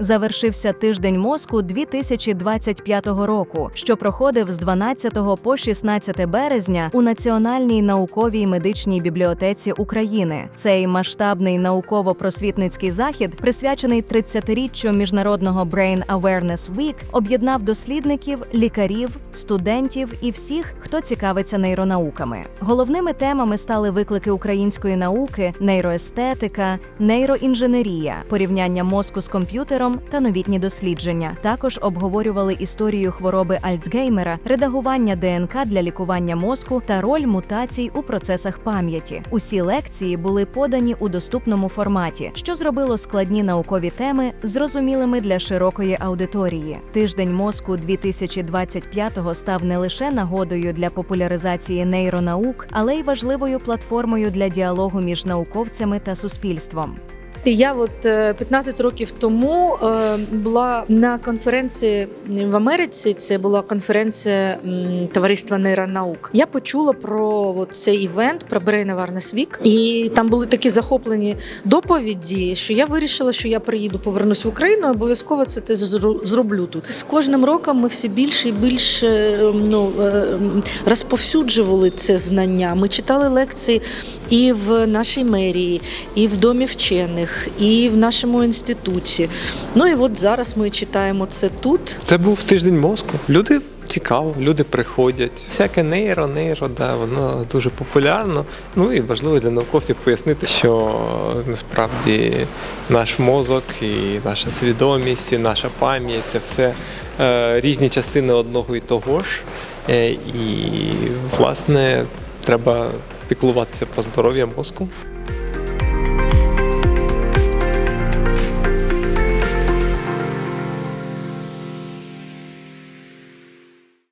завершився тиждень мозку 2025 року, що проходив з 12 по 16 березня у Національній науковій медичній бібліотеці України. Цей масштабний науково-просвітницький захід, присвячений 30-річчю міжнародного Brain Awareness Week, об'єднав дослідників, лікарів, студентів і всіх, хто цікавиться нейронауками. Головними темами стали виклики української науки, нейроестетика, нейроінженерія, порівняння мозку з комп'ютером та новітні дослідження. Також обговорювали історію хвороби Альцгеймера, редагування ДНК для лікування мозку та роль мутацій у процесах пам'яті. Усі лекції були подані у доступному форматі, що зробило складні наукові теми зрозумілими для широкої аудиторії. Тиждень мозку 2025-го став не лише нагодою для популяризації нейронаук, але й важливою платформою для діалогу між науковцями та суспільством. Я от е, 15 років тому е, була на конференції в Америці. Це була конференція товариства нейронаук. Я почула про цей івент про Brain Awareness Week. і там були такі захоплені доповіді, що я вирішила, що я приїду, повернусь в Україну. Обов'язково це те зроблю тут. З кожним роком ми все більше і більше е, ну, е, розповсюджували це знання. Ми читали лекції і в нашій мерії, і в домі вчених, і в нашому інституті. Ну і от зараз ми читаємо це тут. Це був тиждень мозку. Люди цікаво, люди приходять. Всяке нейро, нейро, да, воно дуже популярно. Ну і важливо для науковців пояснити, що насправді наш мозок і наша свідомість, і наша пам'ять це все е, різні частини одного і того ж. Е, і, власне, треба піклуватися про здоров'я мозку.